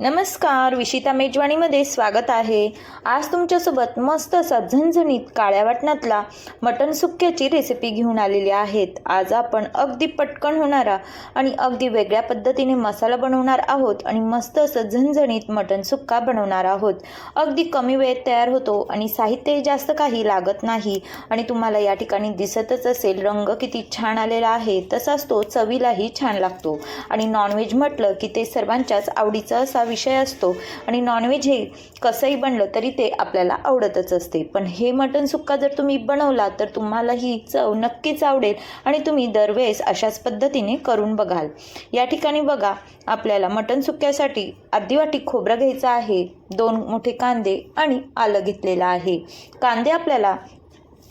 नमस्कार विशिता मेजवानीमध्ये स्वागत आहे. आज तुमच्यासोबत मस्त असा झणझणीत काळ्या वाटणातला मटण सुक्याची रेसिपी घेऊन आलेली आहेत. आज आपण अगदी पटकन होणारा आणि अगदी वेगळ्या पद्धतीने मसाला बनवणार आहोत आणि मस्त असं झणझणीत मटण सुक्का बनवणार आहोत. अगदी कमी वेळेत तयार होतो आणि साहित्य जास्त काही लागत नाही आणि तुम्हाला या ठिकाणी दिसतच असेल रंग किती छान आलेला आहे. तसाच तो चवीलाही छान लागतो. आणि नॉनव्हेज म्हटलं की ते सर्वांच्याच आवडीचं असा विषय असतो आणि नॉनव्हेज हे कसंही बनलं तरी ते आपल्याला आवडतच असते. पण हे मटण सुक्का जर तुम्ही बनवला तर तुम्हाला ही चव नक्कीच आवडेल आणि तुम्ही दरवेळेस अशाच पद्धतीने करून बघाल. या ठिकाणी बघा आपल्याला मटण सुक्यासाठी अर्धी वाटी खोबरं घ्यायचं आहे दोन मोठे कांदे आणि आलं घेतलेलं आहे. कांदे आपल्याला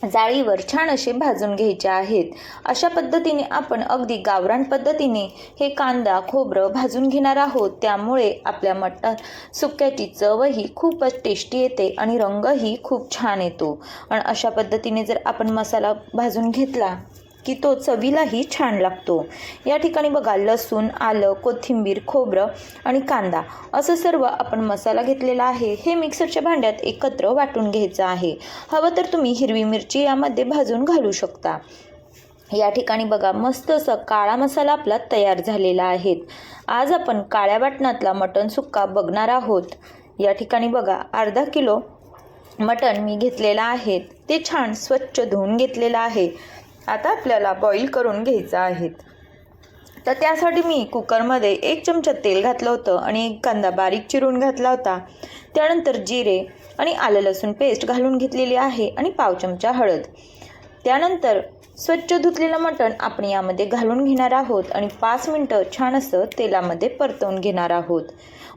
जाळीवर छान असे भाजून घ्यायचे आहेत. अशा पद्धतीने आपण अगदी गावरान पद्धतीने हे कांदा खोबरं भाजून घेणार आहोत. त्यामुळे आपल्या मटण सुक्याची चवही खूपच टेस्टी येते आणि रंगही खूप छान येतो. आणि अशा पद्धतीने जर आपण मसाला भाजून घेतला की तो चवीलाही छान लागतो. या ठिकाणी बघा लसूण आलं कोथिंबीर खोबरं आणि कांदा असं सर्व आपण मसाला घेतलेला आहे. हे मिक्सरच्या भांड्यात एकत्र वाटून घ्यायचं आहे. हवं तर तुम्ही हिरवी मिरची यामध्ये भाजून घालू शकता. या ठिकाणी बघा मस्त असं काळा मसाला आपला तयार झालेला आहे. आज आपण काळ्या वाटणातला मटण सुक्का बघणार आहोत. या ठिकाणी बघा अर्धा किलो मटण मी घेतलेलं आहे. ते छान स्वच्छ धुवून घेतलेलं आहे. आता आपल्याला बॉईल करून घ्यायचं आहेत. तर त्यासाठी मी कुकरमध्ये एक चमचा तेल घातलं होतं आणि एक कांदा बारीक चिरून घातला होता. त्यानंतर जिरे आणि आलं लसूण पेस्ट घालून घेतलेली आहे आणि पाव चमचा हळद. त्यानंतर स्वच्छ धुतलेलं मटण आपण यामध्ये घालून घेणार आहोत आणि पाच मिनटं छान असं तेलामध्ये परतवून घेणार आहोत.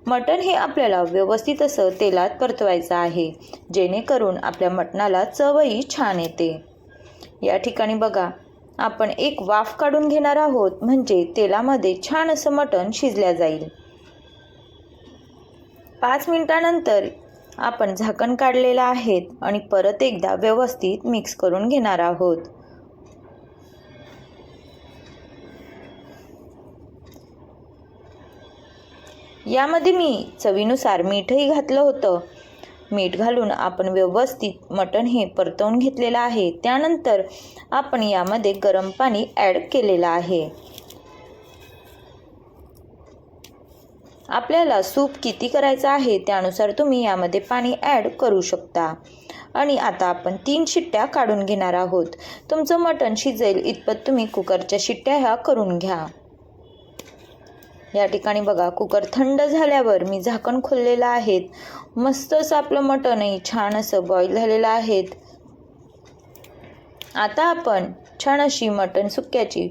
मटण हे आपल्याला व्यवस्थित असं तेलात परतवायचं आहे जेणेकरून आपल्या मटणाला चवही छान येते. या ठिकाणी बघा आपण एक वाफ काढून घेणार आहोत म्हणजे तेलामध्ये छान असं मटण शिजल्या जाईल. पाच मिनिटानंतर आपण झाकण काढलेलं आहेत आणि परत एकदा व्यवस्थित मिक्स करून घेणार आहोत. यामध्ये मी चवीनुसार मीठही घातलं होतं. मीठ घालून आपण व्यवस्थित मटण हे परतवून घेतलेलं आहे. त्यानंतर आपण यामध्ये गरम पाणी ॲड केलेलं आहे. आपल्याला सूप किती करायचं आहे त्यानुसार तुम्ही यामध्ये पाणी ॲड करू शकता. आणि आता आपण तीन शिट्ट्या काढून घेणार आहोत. तुमचं मटण शिजेल इतपत तुम्ही कुकरच्या शिट्ट्या ह्या करून घ्या. या ठिकाणी बघा कुकर थंड झाल्यावर मी झाकण खोललेलं आहेत. मस्त असं आपलं मटणही छान असं बॉईल झालेलं आहेत. आता आपण छान अशी मटण सुक्याची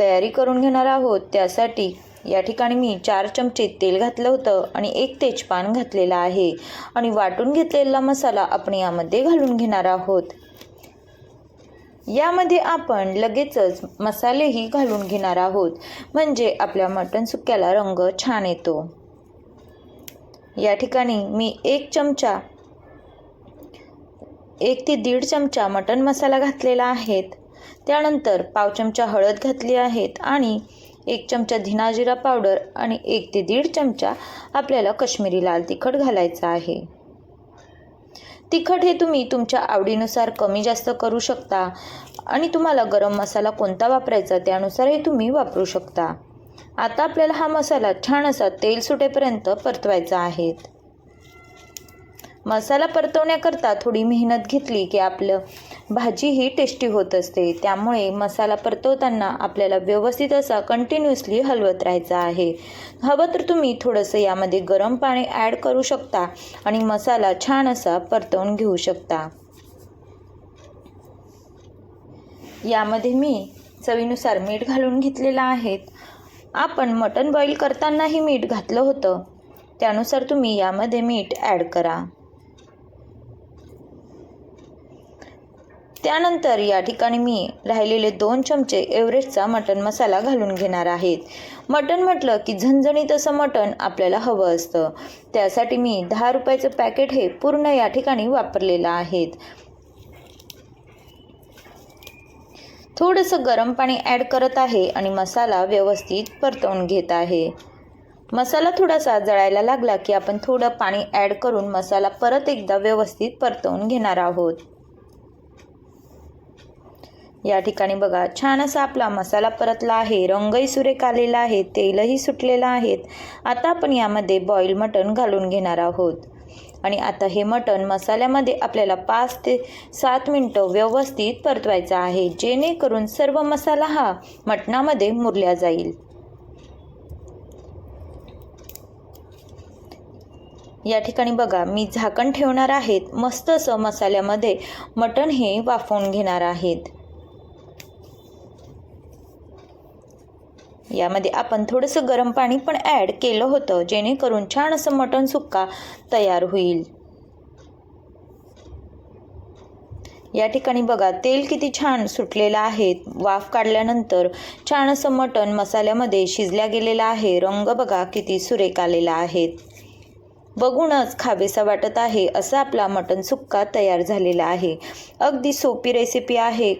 तयारी करून घेणार आहोत. त्यासाठी या ठिकाणी मी चार चमचे तेल घातलं होतं आणि एक तेजपान घातलेलं आहे. आणि वाटून घेतलेला मसाला आपण यामध्ये घालून घेणार आहोत. यामध्ये आपण लगेचच मसालेही घालून घेणार आहोत. म्हणजे आपल्या मटण सुक्याला रंग छान येतो. या ठिकाणी मी एक चमचा एक ते दीड चमचा मटण मसाला घातलेला आहेत त्यानंतर पाव चमचा हळद घातली आहेत आणि एक चमचा धिना जिरा पावडर आणि एक ते दीड चमचा आपल्याला कश्मीरी लाल तिखट घालायचा आहे. तिखट हे तुम्ही तुमच्या आवडीनुसार कमी जास्त करू शकता आणि तुम्हाला गरम मसाला कोणता वापरायचा त्यानुसार हे तुम्ही वापरू शकता. आता आपल्याला हा मसाला छान असा तेल सुटेपर्यंत परतवायचा आहे. मसाला परतवण्याकरता थोडी मेहनत घेतली की आपलं भाजी ही टेस्टी होत असते. त्यामुळे मसाला परतवताना आपल्याला व्यवस्थित असा कंटिन्युअसली हलवत राहायचा आहे. हवं तर तुम्ही थोडंसं यामध्ये गरम पाणी ॲड करू शकता आणि मसाला छान असा परतवून घेऊ शकता. यामध्ये मी चवीनुसार मीठ घालून घेतलेलं आहे. आपण मटण बॉईल करतानाही मीठ घातलं होतं. त्यानुसार तुम्ही यामध्ये मीठ ॲड करा. त्यानंतर या ठिकाणी मी राहिलेले दोन चमचे एव्हरेस्टचा मटण मसाला घालून घेणार आहेत मटण म्हटलं की झणझणीत असं मटण आपल्याला हवं असतं. त्यासाठी मी दहा रुपयाचं पॅकेट हे पूर्ण या ठिकाणी वापरलेलं आहेत थोडंसं गरम पाणी ॲड करत आहे आणि मसाला व्यवस्थित परतवून घेत आहे. मसाला थोडासा जळायला लागला की आपण थोडं पाणी ॲड करून मसाला परत एकदा व्यवस्थित परतवून घेणार आहोत. या ठिकाणी बघा छान असा आपला मसाला परतला आहे रंगही सुरेख आलेला आहे तेलही सुटलेलं आहेत. आता आपण यामध्ये बॉईल मटण घालून घेणार आहोत. आणि आता हे मटण मसाल्यामध्ये आपल्याला पाच ते सात मिनटं व्यवस्थित परतवायचं आहे जेणेकरून सर्व मसाला हा मटणामध्ये मुरल्या जाईल. या ठिकाणी बघा मी झाकण ठेवणार आहेत मस्त असं मसाल्यामध्ये मटण हे वाफवून घेणार आहेत. यामध्ये आपण थोडंसं गरम पाणी पण ॲड केलं होतं जेणेकरून छान असं मटण सुक्का तयार होईल. या ठिकाणी बघा तेल किती छान सुटलेलं आहे. वाफ काढल्यानंतर छान असं मटण मसाल्यामध्ये शिजल्या गेलेलं आहे. रंग बघा किती सुरेख आलेला आहे. बघूनच खावेसा वाटत आहे असा आपला मटण सुक्का तयार झालेला आहे. अगदी सोपी रेसिपी आहे.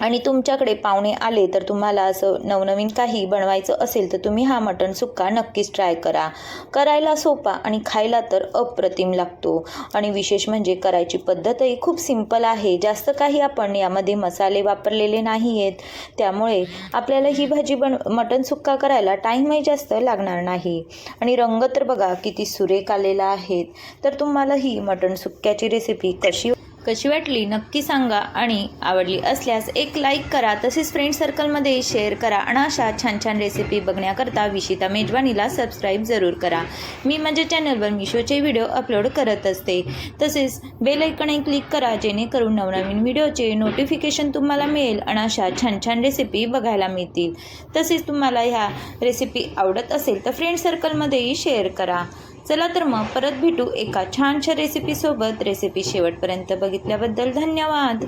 आणि तुमच्याकडे पाहुणे आले तर तुम्हाला असं नवनवीन काही बनवायचं असेल तर तुम्ही हा मटण सुक्का नक्कीच ट्राय करा. करायला सोपा आणि खायला तर अप्रतिम लागतो. आणि विशेष म्हणजे करायची पद्धतही खूप सिंपल आहे. जास्त काही आपण यामध्ये मसाले वापरलेले नाही आहेत त्यामुळे आपल्याला ही भाजी बन मटण सुक्का करायला टाईमही जास्त लागणार नाही. आणि रंग तर बघा किती सुरेख आलेला आहे. तर तुम्हाला ही मटण सुक्क्याची रेसिपी कशी कशी वाटली नक्की सांगा आणि आवडली असल्यास एक लाईक करा. तसेच फ्रेंड सर्कलमध्ये शेअर करा आणि अशा छान छान रेसिपी बघण्याकरता विशिता मेजवानीला सबस्क्राईब जरूर करा. मी माझ्या चॅनलवर मिशोचे व्हिडिओ अपलोड करत असते. तसेच बेल ऐकणही क्लिक करा जेणेकरून नवनवीन व्हिडिओचे नोटिफिकेशन तुम्हाला मिळेल आणि अशा छान छान रेसिपी बघायला मिळतील. तसेच तुम्हाला ह्या रेसिपी आवडत असेल तर फ्रेंड सर्कलमध्येही शेअर करा. चला तर मग परत भेटू एका छानशा रेसिपीसोबत रेसिपी शेवटपर्यंत बघितल्याबद्दल धन्यवाद.